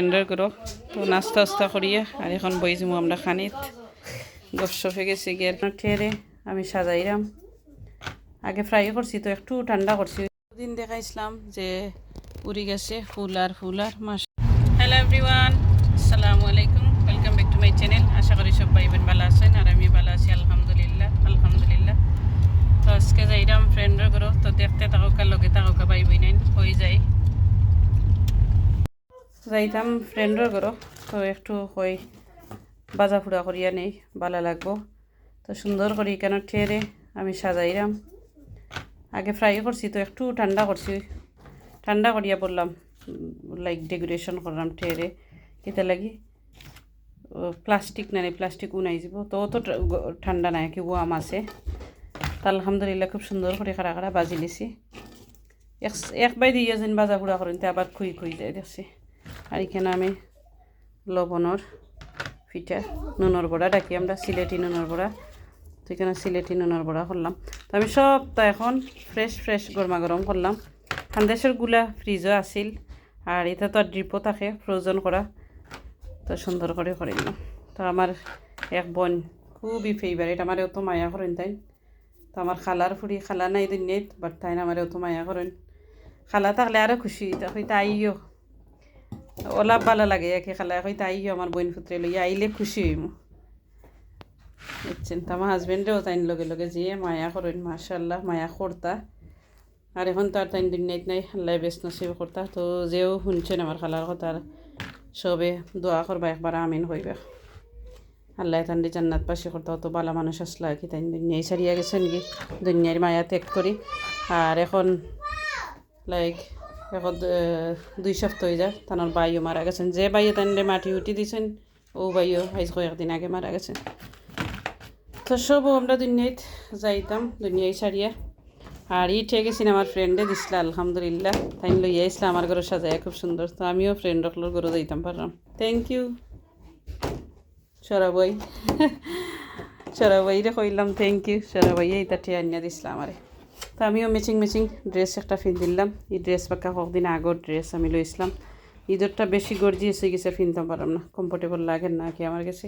Blender করো তো নাস্তা আস্তা করিয়া, আর এখন বই যাব আমরা খানিত। গপসপে গেছি গিয়ে। ঠেরে আমি সাজাইরাম। আগে ফ্রাই করছি, তো একটু ঠান্ডা করছি। দিন দেখাইছিলাম যে উড়ি গেছে, ফুল আর ফুল আর মাস হ্যালো এভরিওয়ান আসসালামু আলাইকুম। Welcome back to my channel আশা করি সব ভাই বোন ভালো আছেন, আর আমি ভালো আছি, আলহামদুলিল্লাহ আলহামদুলিল্লাহ। তো আজকে যাইরাম ফ্রেন্ডের ঘর তো দেখতে থাকুকা লগে থাকুকা ভাই বোন হয়ে যায়। যাইতাম ফ্রেন্ডের ঘর তো একটু কই বাজা ফুড়া করিয়া নেই ভালো লাগবো। তো সুন্দর করি কেন ঠেরে আমি সাজাইরাম আগে ফ্রাই করছি তো একটু ঠান্ডা করছি ঠান্ডা করিয়া বললাম লাইক ডেকোরেশন করলাম ঠেরে কেতে লাগি? প্লাস্টিক না নেই প্লাস্টিক উনাই যাব। তো তো ঠান্ডা নাই কি ওয়াম আছে। তা আলহামদুলিল্লাহ খুব সুন্দর করে খাড়া খাড়া বাজি লিছি। এক এক বাই দিয়ে যেন বাজা বুড়া করেন তে আবার খুই খুই যায়, দেখছি। আর এখানে আমি লবণর পিঠা নুনের বড়া ডাকি আমরা, সিলেটি নুনের বড়া। তো এখানে সিলেটি নুনের বড়া করলাম। তো আমি সবটা এখন ফ্রেশ ফ্রেশ গরমা গরম করলাম। খান্দেশেরগুলা ফ্রিজও আছিল, আর এটা তো ড্রিপও থাকে ফ্রোজন করা। তো সুন্দর করে করে দিলাম তো আমার এক বোন খুবই ফেভারিট আমার অত মায়া করেন তাই। তো আমার খালার ফুড়ি, খালা নাই দিন বাট তাই আমার অত মায়া করেন। খালা থাকলে আরও খুশি, তখন তাইও ওলাপ ভালো লাগে, একে খালা এখন তাই আমার বোন পুত্রে লইয়া আইলে খুশি হইম। বুঝছেন? তো আমার হাজবেন্ডেও তাই লগে লগে যেয়ে মায়া করেন মাশাল্লাহ মায়া করতা। আর এখন তো আর তাই দিন নাই, আল্লাহ বেশ নসিব করতা। তো যেও শুনছেন আমার খালার কথা সবে দোয়া করবা, একবার আমিন হইবা। আল্লাহ তান্ডি জান্নাত পাশে করতে, অত বালা মানুষ আসলা কি তাই দুনিয়ায় সারিয়া গেছে নাকি দুনিয়ার মায়া ত্যাগ করি। আর এখন লাইক এখন দুই সপ্তাহ হয়ে যায়, তানোর বাইও মারা গেছেন। যে বাইয়ে তান্ডে মাটি উঠি দিয়েছেন ও বাইও আইজ কয়েকদিন আগে মারা গেছেন। তো সব আমরা দুনিয়ায় যাইতাম, দুনিয়ায় সারিয়া। আর ই ঠিক গেছি আমার ফ্রেন্ডে দিছিল, আলহামদুলিল্লাহ। তাই লইয়া আসলে আমার ঘরে সাজায়, খুব সুন্দর। তো আমিও ফ্রেন্ড রকলোর ঘরে যাইতাম, পারলাম। Thank you সরাবই। সরাবইরে কইলাম থ্যাংক ইউ সরাবই এইটা ঠিক আনিয়া দিছিল আমারে। তো আমিও ম্যাচিং ম্যাচিং ড্রেস একটা ফিন দিলাম। এই ড্রেস পাক্কা কদিন আগর ড্রেস আমি লইছিলাম ঈদেরটা বেশি গর্জিয়াস হয়ে গেছে ফিনতে পারলাম না। কমফোর্টেবল লাগে না কি আমার কাছে।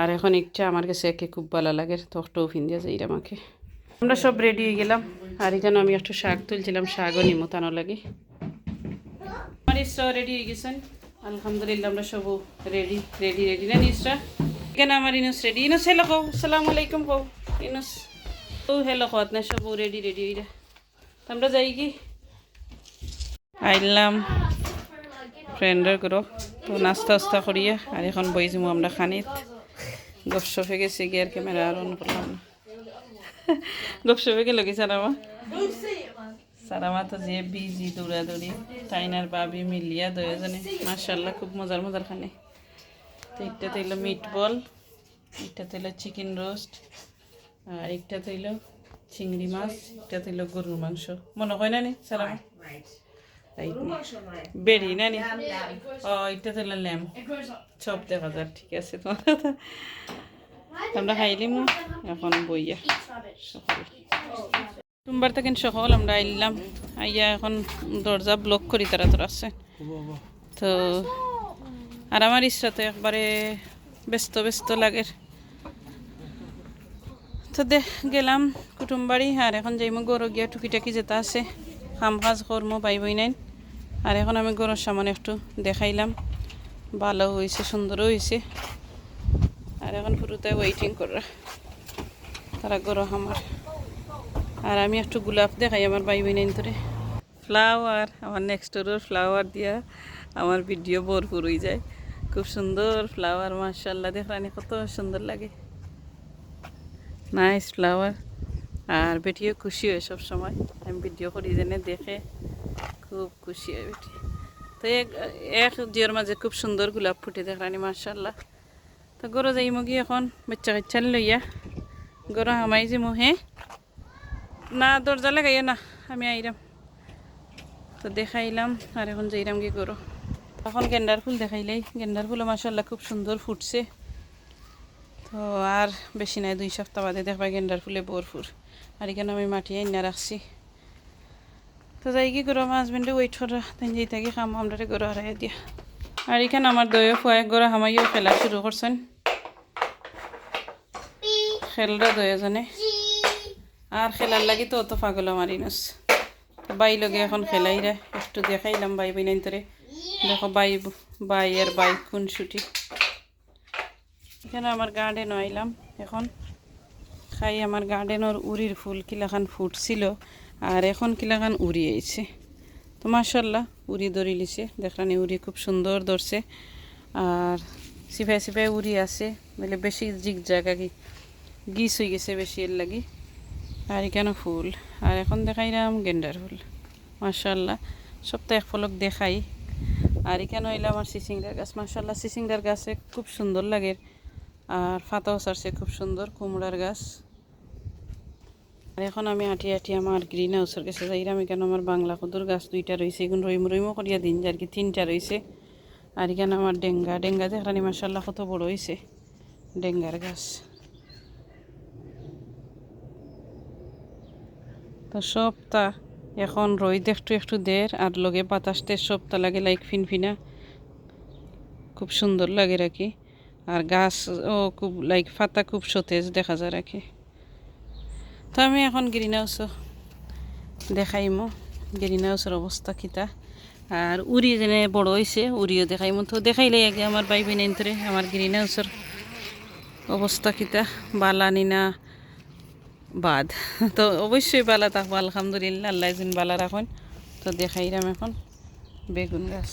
আর এখন একটা আমার কাছে একে খুব ভালো লাগে, তো ফিন ফিন্দিয়া যাই আমাকে। আমরা সব রেডি হয়ে গেলাম। আর এখানে আমি একটু শাক তুলছিলাম, শাকও নিমতানো লাগে। আমার ইসরা রেডি হয়ে গেছেন আলহামদুলিল্লাহ আমরা সব রেডি রেডি রেডি না নিসরা এখানে আমার ইনুস রেডি ইনুস হেলো কও। আসসালামু আলাইকুম কও। ইনুস। ও হেলো কত না সব রেডি রেডি হইরা তো আমরা যাই কি আইলাম ফ্রেন্ডের করো তো নাস্তা আস্তা করিয়া আর এখন বই যাব আমরা খানিত। গপসপে গেছি গিয়ার ক্যামেরা আর অন করলাম না গপসপে গেল কি সারামা সারামা তো যে বিজি দৌড়াদৌড়ি টাইনার বাবি মিলিয়া দুজনে মার্শাল্লাহ খুব মজার মজার খানে। তো একটা তৈল মিট বল একটা তৈল চিকেন রোস্ট আর একটা তৈল চিংড়ি মাছ একটা তৈল গরুর মাংস। মনে হয় না নি? সারামা রাইট বেরি না নি? ও এটা তৈল ল্যাম। সব। দেখা যাক ঠিক আছে তোমার কথা আমরা খাইলিম এখন বইয়া। সকালে সোমবার থেকে সকাল আমরা আইলাম। আইয়া এখন দরজা ব্লক করি তারা তোর আছে। তো আর আমার ইচ্ছা তো একবারে ব্যস্ত ব্যস্ত লাগে। তো দে গেলাম কুটুম বাড়ি আর এখন যাইমো গরু গিয়া টুকিটাকি যেটা আছে কাম কাজ করমো পাই বই নাই। আর এখন আমি গরুর সামনে একটু দেখাইলাম। ভালো হয়েছে সুন্দরও হয়েছে আর এখন পুরোটাই ওয়েটিং করা তারা গরু আমার আর আমি একটু গোলাপ দেখাই আমার ভাই বোনের ধরে ফ্লাওয়ার আমার নেক্সট ডোরের ফ্লাওয়ার দিয়া আমার ভিডিও ভরপুর হয়ে যায়। খুব সুন্দর ফ্লাওয়ার মার্শাল্লাহ দেখলানি কত সুন্দর লাগে। নাইস ফ্লাওয়ার আর বেটিও খুশি হয় সব সময় আমি ভিডিও করি জেনে দেখে খুব খুশি হয় বেটি। তো এক জিওর মাঝে খুব সুন্দর গোলাপ ফুটে দেখলানি মার্শাল্লাহ তো গরু যাই মগি এখন, বাচ্চা কাচ্চা লইয়া। গরু হামাই যে মোহে না, দরজা লাগাইয়া না, আমি আইরাম। তো দেখাইলাম, আর এখন যাইরাম কি করো এখন গেন্ডার ফুল দেখাইলাই। গেন্ডার ফুলও মাসাল্লাহ খুব সুন্দর ফুটছে। তো আর বেশি নাই, দুই সপ্তাহ বাদে দেখবা গেন্ডার ফুলে ভরপুর। আর এখানে আমি মাটি আইনা রাখছি। তো যাই কি করো, আমার হাজবেন্ডে ওয়েট করা তাই যাই থাকি খাম আমরা গরু হারাই দিয়া। আর এখানে আমার দয়ে ফুয়াক গড়া হামাইও খেলা শুরু করছেন। খেলরা দয়ে জানে আর খেলার লাগি তো অত পাগল আমার ইনস বাই লগে এখন খেলাই রে একটু দেখাইলাম বাই বিনাইন তোরে দেখো বাই বাই আর বাই কোন ছুটি। এখানে আমার গার্ডেন আইলাম। এখন খাই আমার গার্ডেনের উড়ির ফুল, কিলাখান ফুটছিল। আর এখন কিলাখান উড়ি আইছে। তো মাসাল্লাহ উড়ি ধরি লিছে। দেখলানি উড়ি খুব সুন্দর ধরছে। আর সিফাই সিফাই উড়ি আছে। বলে বেশি জিগ জায়গা কি। গিস হয়ে গেছে বেশি এর লাগি। আর এখানে ফুল। আর এখন দেখাইলাম গেন্ডার ফুল। মাসাল্লাহ সপ্তাহে এক ফলক দেখাই। আর এখানে হইলে আমার সিসিংডার গাছ। মাসাল্লাহ সিসিংডার গাছে খুব সুন্দর লাগে। আর ফাতাও সারছে, খুব সুন্দর কুমড়ার গাছ। আর এখন আমি আটি আটি আমার গ্রিন হাউসের কাছে যাই, আমি এখানে আমার বাংলা কদুর গাছ দুইটা রয়েছে এগুলো রইম রইমও করিয়া দিন যার কি তিনটা রয়েছে আর এখানে আমার ডেঙ্গা ডেঙ্গা দেখলানি মাসাল্লাহ কত বড় হয়েছে ডেঙ্গার গাছ। তো সবটা এখন রোদ একটু একটু দের, আর লগে বাতাসতে সবটা লাগে লাইক ফিনফিনা। খুব সুন্দর লাগে রাখি আর গাছ, ও খুব লাইক পাতা খুব সতেজ দেখা যায় রাখি তো আমি এখন গ্রিন হাউসও দেখাইমো। গ্রিন হাউসের অবস্থা কিতা। আর উড়ি যেনে বড় হয়েছে উড়িও দেখাইমো। তো দেখাইলে আগে আমার বাই বোন ধরে আমার গ্রিন হাউসের অবস্থা কিতা। বালা নিনা বাদ। তো অবশ্যই বালা থাকব আলহামদুলিল্লাহ, আল্লাহ যেন বালা রাখুন। তো দেখাইলাম এখন বেগুন গাছ।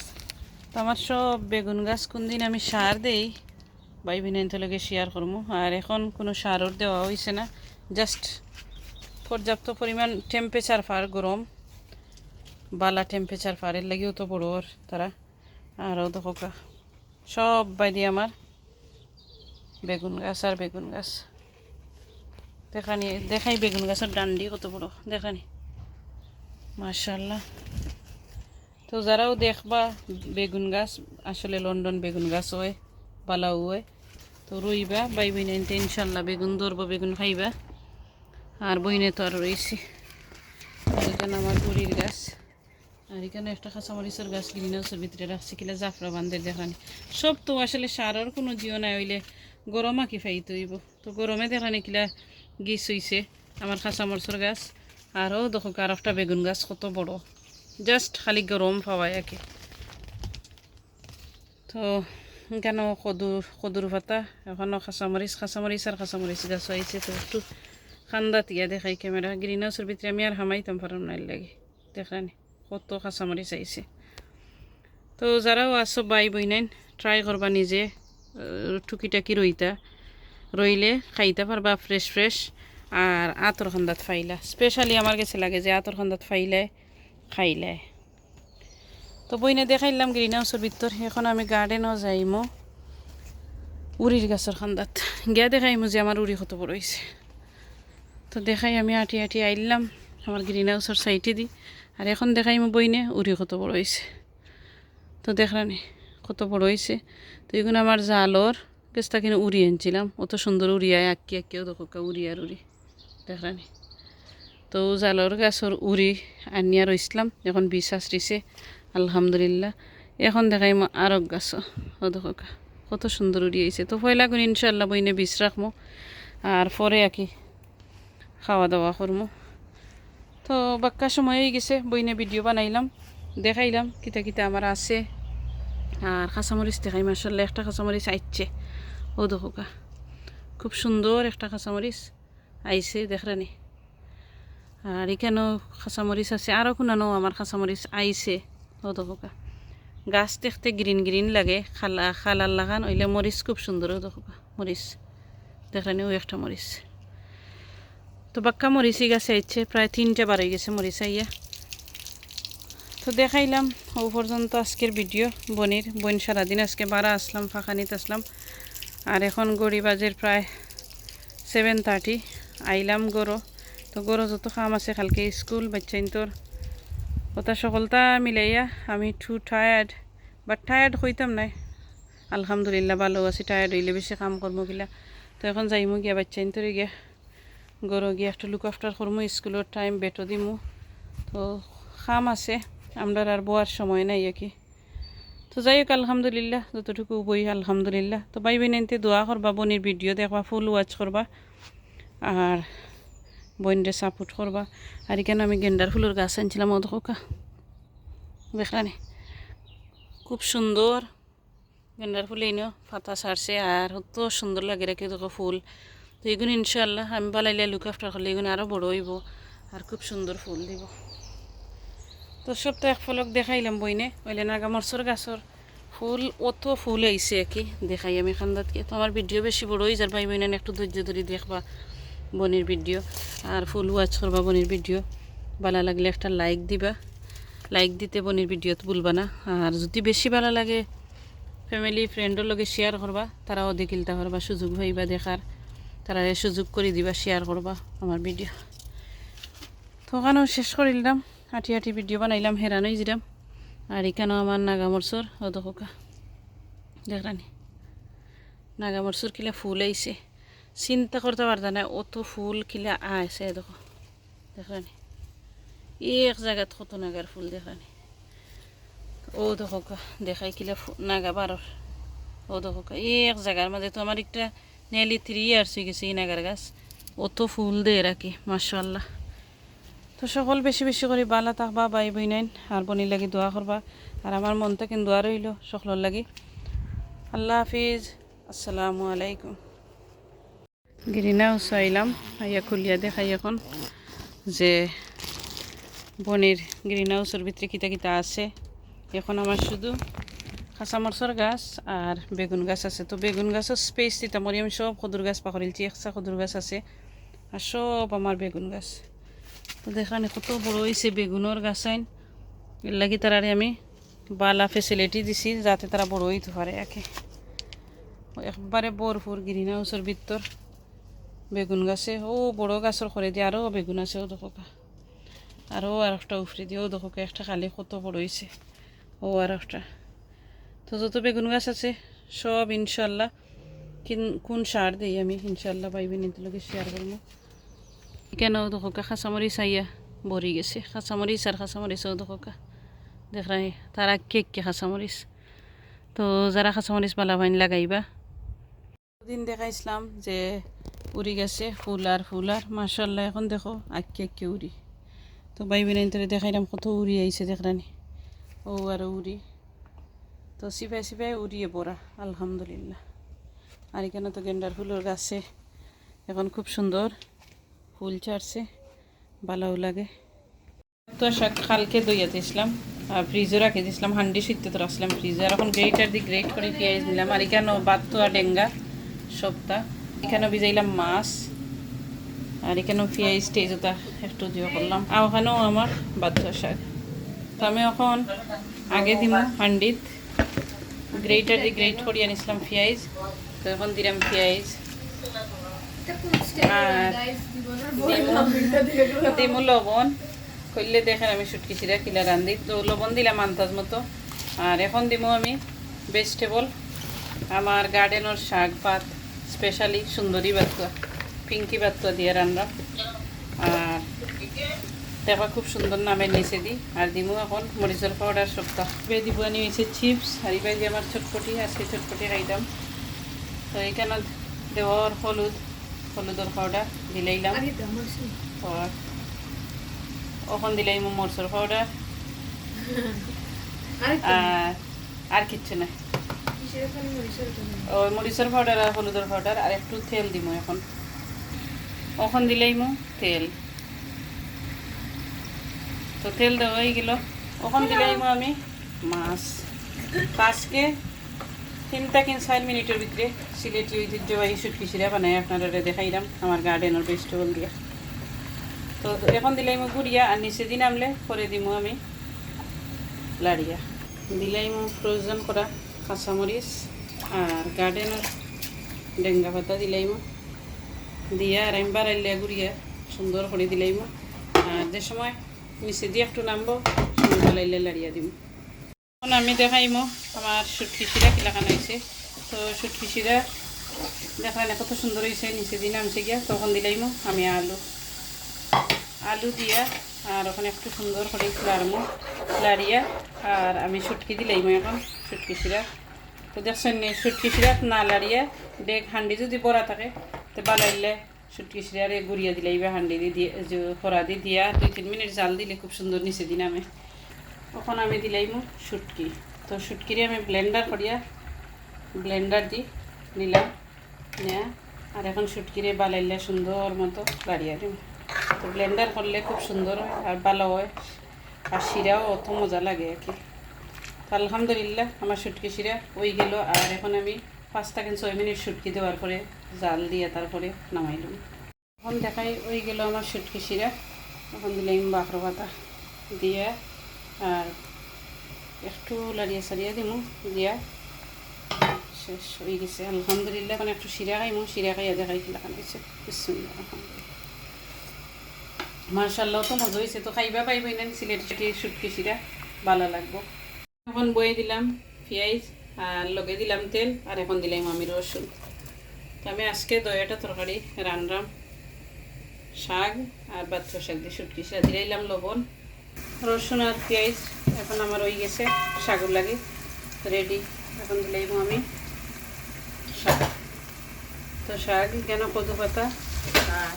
তো আমার সব বেগুন গাছ কোনদিন আমি সার দেই? বাই বোনের শেয়ার করব আর এখন কোনো সারও দেওয়া হয়েছে না। জাস্ট পর্যাপ্ত পরিমাণ টেম্পারেচার ফার গরম। বালা টেম্পারেচার ফারের লাগিও তো বড় তারা। আরও দেখো সব বাইদি আমার বেগুন গাছ আর বেগুন গাছ। দেখানি, দেখাই বেগুন গাছের ডান্ডি কত বড়, দেখানি। মার্শাল্লাহ তো যারাও দেখবা বেগুন গাছ, আসলে লন্ডন বেগুন গাছ হয় বালাও হয় তো রইবা বাই বইনাইনতে ইনশাল্লাহ বেগুন ধরবো, বেগুন খাইবা। আর বইনে তো আর রয়েছে এখানে আমার বুড়ির গাছ। আর এখানে একটা কাঁচামরিচের গাছ গ্রিন হাউসের ভিতরে রাখছি, কিলা জাফরা বান্ধের দেখানি। সব তো আসলে সারের কোনো জিও নাই হইলে গরম আঁকি ফাইতে হইব? তো গরমে দেখানি কিলা গিস হইছে, আমার কাঁচামরিচের গাছ। আরও দেখো আর একটা বেগুন গাছ, কত বড়। জাস্ট খালি গরম পাওয়াই আর কি তো কেন কদুর কদুর পাতা এখনও কাঁচামরিচ কাঁচামরিচ আর কাঁচামরিচ গাছ আইছে তো একটু খান্দা তিয়া দেখাই ক্যামেরা গ্রিন হাউসের ভিতরে আমি আর হামাইতাম পারম নাই লাগে দেখানি কত কাঁচামরিচ আইছে তো যারাও আসো বাই বই নাইন ট্রাই করবা নিজে টুকিটাকি রইতা রইলে খাইতে পারবা ফ্রেশ ফ্রেশ আর আতর খান্দাত ফাইলা স্পেশালি আমার কাছে লাগে যে আতর খান্দাত ফাইলে খাইলে তো বইনে দেখাইলাম গ্রিন হাউসের ভিতর, এখন আমি গার্ডেনও যাইমো। উড়ির গাছের খান্দাত। গিয়া দেখাইমো যে আমার উড়ি কত বড় হয়েছে তো দেখাই আমি আটি আটি আইলাম, আমার গ্রিন হাউসের সাইডে দি। আর এখন দেখাইমো বইনে উড়ি কত বড় হয়েছে তো দেখলানি কত বড় হয়েছে তো এগুলো আমার জালর গাছটা কিনে উড়ি আনছিলাম। অত সুন্দর উড়িয়ায় আঁকি আঁকিও দেখো উড়ি আর উড়ি। দেখলানি তো জালর গাছর উড়ি আনিয়া রইছিলাম, এখন বিষ আশ্রিছে আলহামদুলিল্লাহ। এখন দেখাই আরক গাছ। দেখো কত সুন্দর উড়ি আইছে। তো পয়লা গুণ ইনশাল্লাহ বইনে বিষ রাখব আর পরে আঁকি খাওয়া দাওয়া করব তো বাক্কা সময় হয়ে গেছে, বইনে ভিডিও বানাইলাম, দেখাইলাম, কিতা কিতা আমার আছে। আর কাঁচামরিচ দেখাই মাসাল্লাহ একটা কাঁচামরিচ আইছে ও দেখোকা খুব সুন্দর একটা কাঁচামরিচ আইছে দেখরানি আর এখানেও কাঁচামরিচ আছে আরও কোনানো আমার কাঁচামরিচ আইছে। দেখোকা গাছ দেখতে গ্রিন গ্রিন লাগে, খালা খালার লাগান, ওইলে মরিচ খুব সুন্দর ও দেখোকা মরিচ। দেখরানি ও একটা মরিচ। তো বাক্কা মরিচি গাছে আইছে, প্রায় তিনটা বার হয়ে গেছে মরিচ আইয়া। তো দেখাইলাম, ও পর্যন্ত আজকের ভিডিও, বনির। বোন সারাদিন আজকে বারা আসলাম, ফাঁকানিতে আসলাম। আর এখন গড়ি বাজের প্রায় সেভেন থার্টি আইলাম গরো। তো গরো যত কাম আছে, কালকে স্কুল বাচ্চাইন তোর ওটা সকলটা মিলাইয়া আমি টু টায়ার্ড বাট টায়ার্ড হইতাম নাই। আলহামদুলিল্লাহ, ভালো আছি টায়ার্ড হইলে বেশি কাম করব গিলা। তো এখন যাইমু গিয়া বাচ্চাইন তোরে গিয়া, গরো গিয়ে একটা লুক আফটার করব স্কুলের টাইম বেটো দিমু। তো খাম আছে আমরা আর বোয়ার সময় নাই কি। তো যাই হোক আলহামদুলিল্লাহ, যতটুকু বই, আলহামদুলিল্লাহ। তো ভাই বোনেনতে দোয়া করবা, বনির ভিডিও দেখবা ফুল ওয়াচ করবা। আর বইনরে সাপোর্ট করবা। আর এখানে আমি গেন্ডার ফুলের গাছ আনছিলাম দেখো দেখলানি? খুব সুন্দর। গেন্ডার ফুল এনেও পাতা ছাড়ছে আর অত সুন্দর লাগে রেখে দেখো ফুল। তো এগুলো ইনশাল্লাহ আমি বালাইলে লুক আফটার করলে এগুলো আরও বড় হইব আর খুব সুন্দর ফুল দিব। তো সব তো এক ফলক দেখাইলাম বইনে। ওইলে নাগামরসর গাছর ফুল, অত ফুল আইছে কি? দেখাই আমি খান্দাতকে। তো আমার ভিডিও বেশি বড় হয়ে যার ভাই বইনে একটু ধৈর্য ধরে দেখবা। বনির ভিডিও আর ফুল ওয়াচ করবা বনির ভিডিও। ভালো লাগলে একটা লাইক দিবা। লাইক দিতে বনির ভিডিওত ভুলবা না। আর যদি বেশি ভালো লাগে ফ্যামিলি ফ্রেন্ডের লগে শেয়ার করবা, তারাও দেখিলতা করবা, সুযোগ হইবা দেখার। তারা সুযোগ করে দিবা শেয়ার করবা আমার ভিডিও। ওখানেও শেষ করিলাম? আটি আটি ভিডিও বানাইলাম হেরানোই জিরাম আর এখানেও আমার নাগামরসর ও দোকা দেখরানি নাগামরসর কিলা ফুল আইছে। চিন্তা করতে পারতা না অত ফুল কিলা আছে দেখো। দেখরানি এক জায়গাত কত নাগার ফুল দেখরানি ও দেখো দেখাই কিলা নাগা বারর ও দেখো এক জায়গার মাঝে তো আমার একটা নেলি থ্রি ইয়ার্স হয়ে গেছে নাগার গাছ। অত ফুল দে রাখি মাশাল্লাহ তো সকল বেশি বেশি করে বালা থাকবা বাই বই নাইন আর বনির লাগি দোয়া করবা আর আমার মনটা কিন্তু দোয়া রইল সকলের লাগি। আল্লাহ হাফিজ। আসসালামু আলাইকুম। গিরিনাও চাইলাম আইয়া খুলিয়া দেখাই এখন যে বনির গ্রিন হাউসের ভিতরে কিতা কিতা আছে। এখন আমার শুধু কাঁচামরচর গাছ আর বেগুন গাছ আছে। তো বেগুন গাছের স্পেস দিতাম আমি সব খদুর গাছ পাখরিলছি একসা খদুর গাছ আছে আর সব আমার বেগুন গাছ। তো দেখানে কত বড় হয়েছে বেগুনের গাছ আইন এর লাগি তারারে আমি বালা ফেসিলিটি দিছি যাতে তারা বড় হইতে পারে একে। একবারে ভরপুর গ্রিন হাউসের ভিতর। বেগুন গাছে ও বড় গাছের করে দিয়ে আরও বেগুন আছে ও দেখো আরও আর একটা উফরে ও দেখো একটা খালি কত বড় হয়েছে ও আর একটা। তো যত বেগুন গাছ আছে, সব ইনশাল্লাহ কিন, কোন সার দিই আমি ইনশাল্লাহ পাইবেন এগুলোকে শেয়ার করব কেন দেখো খাঁচামরিচ আইয়া ভরি গেছে। খাঁচামরিচ আর খাঁচামরিচ ও দেখো দেখাই তারা কেক কে খাঁচামরিচ তো যারা খাঁচামরিচ বালা ভাইন লাগাইবা। দিন দেখাইছিলাম যে উড়ি গেছে ফুল আর ফুল আর মার্শাল্লাহ এখন দেখো, আঁকি আঁকি উড়ি। তো বাই বোনের তোরে দেখাইলাম কত উড়ি আইছে দেখরানি ও, আর উড়ি। তো সিপাই সিপাই উড়িয়ে পড়া, আলহামদুলিল্লাহ। আর এখানে তো গেন্ডার ফুলের গাছে এখন খুব সুন্দর ফুল ছাড়ছে, ভালোও লাগে। তো শাক কালকে দইয়া দিয়েছিলাম আর ফ্রিজে রাখে দিয়েছিলাম হান্ডি সিদ্ধ তো রাখছিলাম ফ্রিজে আর এখন গ্রেটার দিয়ে গ্রেট করে পেঁয়াজ নিলাম, আর এখানে বাত্তো আর ডেঙ্গা সপ্তাহ এখানেও ভিজাইলাম মাছ, আর এখানেও পেঁয়াজ টেজুতা একটু দিয়ে করলাম। আর ওখানেও আমার বাধ্য শাক। তো আমি এখন আগে দিব হান্ডিত। গ্রেটার দিয়ে গ্রেট করে আনিছিলাম পেঁয়াজ তো এখন দিলাম পেঁয়াজ আর দিমু লবণ। করলে দেখেন আমি চিরা কিলা রান্ধি। তো লবণ দিলাম আন্দাজ মতো। আর এখন দিমু আমি ভেজিটেবল আমার গার্ডেনের শাক পাত স্পেশালি সুন্দরী বাতুয়া পিঙ্কি বাতুয়া দিয়ে রান্না। আর দেখো খুব সুন্দর নামে নিচে দিই আর দিমু এখন মরিচের পাউডার সপ্তাহ বে দিব আনি হয়েছে চিপস আর এবার যে আমার চটপটি আজকে চটপটি খাইতাম তো এখানে দেওয়ার হলুদ হলুদের পাউডার দিলাইলাম। আর ওখান দিলাই মরচর পাউডার আর আর কিচ্ছু না ওই মরিচের পাউডার আর হলুদের পাউডার আর একটু তেল দিব এখন। ওখান দিলেই মো তেল। তো তেল দেওয়া হয়ে গেল। ওখান দিলেই মো আমি মাছ। তো আজকে তিনটা কিন চার মিনিটের ভিতরে সিলেটি ঐতিহ্যবাহী সুটকি সিরা বানাই আপনারা দেখাইলাম আমার গার্ডেনের ভেজিটেবল দিয়ে। তো এখন দিলাই মো গুড়িয়া, আর নিচে দিন নামলে পরে দিমু আমি লাড়িয়া। দিলাই মো ফ্রোজন করা। কাঁচামরিচ আর গার্ডেনের ডেঙ্গা পাতা দিলাই মো দিয়া আর আমি বাড়াইলে গুড়িয়া সুন্দর করে দিলাই মো আর যে সময় নিচে দিয়ে একটু নামবো সময় বালাইলে লাড়িয়া দিব এখন আমি দেখাইমো আমার সুটকি শিরা কিলাখান হয়েছে তো সুটকি শিরা দেখালে কত সুন্দর হয়েছে নিচে দিয়ে নামছে গিয়া তখন দিলাইমো আমি আলু আলু দিয়া আর ওখানে একটু সুন্দর করে লাড়মো লাড়িয়া আর আমি সুটকি দিলেই মই এখন সুটকি সিরা তো দেখছেন সুটকি সিরাত না লাড়িয়ে ডেক হান্ডি যদি বড়া থাকে, তো বালাইলে সুটকি সিরারে গুড়িয়ে দিলেই বা হান্ডি দিয়ে, যে খরা দি দিয়া দুই তিন মিনিট জাল দিলে খুব সুন্দর নিচে দিন আমি। তখন আমি দিলাই মো সুটকি। তো সুটকিরে আমি ব্লেন্ডার করিয়া, ব্লেন্ডার দি নিলাম, নেয়া, আর এখন সুটকিরে বালাইলে সুন্দর মতো বাড়িয়ে দিম। তো ব্লেন্ডার করলে খুব সুন্দর হয় আর ভালো হয়। আর শিরাও অত মজা লাগে আর কি। আলহামদুলিল্লাহ, আমার সুটকি শিরা ওই গেল। আর এখন আমি পাঁচ থেকে ছয় মিনিট সুটকি দেওয়ার পরে জাল দিয়ে তারপরে নামাইলাম এখন দেখাই, ওই গেল আমার সুটকি শিরা। এখন দিলাম বাখর পাতা দিয়ে আর একটু লাড়িয়ে সারিয়ে দিমু। দিয়া শেষ হয়ে গেছে। আলহামদুলিল্লাহ, এখন একটু শিরা খাইমু। শিরা খাইয়া দেখাই খেলা খাইছে বিসমিল্লাহ, আলহামদুলিল্লাহ। মার্শাল্লাহ তো মজা হয়েছে তো খাইবা পাইবই না সিলেট চিটি সুটকি শিরা ভালো লাগবো। এখন বয়ে দিলাম পেঁয়াজ আর লগে দিলাম তেল আর এখন দিলাম আমি রসুন। তো আমি আজকে দয়াটা তরকারি রানরাম শাক আর বাচ্চ শাক দিয়ে সুটকি শিরা দিলাইলাম লবণ রসুন আর পেঁয়াজ এখন আমার হয়ে গেছে শাকর লাগে রেডি এখন দিলাইব আমি শাক। তো শাক কেন কদু পাতা আর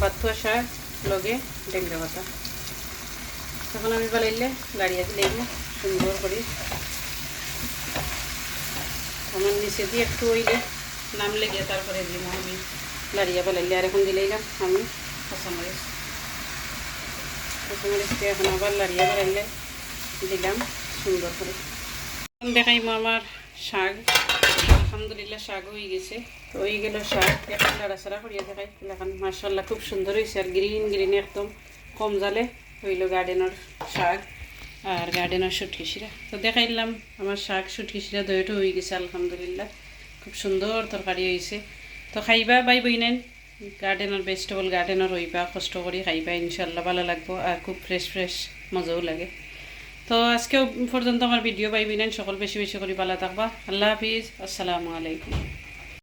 বাথুয়া শাক। লগে ডেংরা পাতা তখন আমি বালাইলে লাড়িয়া দিলাইব সুন্দর করে। আমার নিচে দিয়ে একটু ওইলে নাম লেগে তারপরে দিব আমি লাড়িয়া বালাইলে আর এখন দিলাইলাম আমি কাঁচামরিচ কাঁচামরিচকে এখন আবার লাড়িয়া বালাইলে দিলাম সুন্দর করে। এখন দেখাইব আমার শাক। আলহামদুলিল্লাহ শাক হয়ে গেছে। হয়ে গেল শাক, এখন করিয়া দেখাই এখন মার্শাল্লাহ খুব সুন্দর হয়েছে আর গ্রিন গ্রিন একদম কম জালে হইল গার্ডেনের শাক আর গার্ডেনের সুটকি শিরা। তো দেখাইলাম আমার শাক সুটকি শিরা দইটা হয়ে গেছে, আলহামদুলিল্লাহ। খুব সুন্দর তরকারি হয়েছে। তো খাইবা বাই বই নেন গার্ডেনের ভেজিটেবল গার্ডেনের হইবা, কষ্ট করি খাইবা ইনশাল্লাহ ভালো লাগবো আর খুব ফ্রেশ ফ্রেশ মজাও লাগে। তো আজকেও পর্যন্ত আমার ভিডিও পাইবি নেন সকল বেশি বেশি করে ভালো থাকবা। আল্লাহ হাফিজ, আসসালামু আলাইকুম।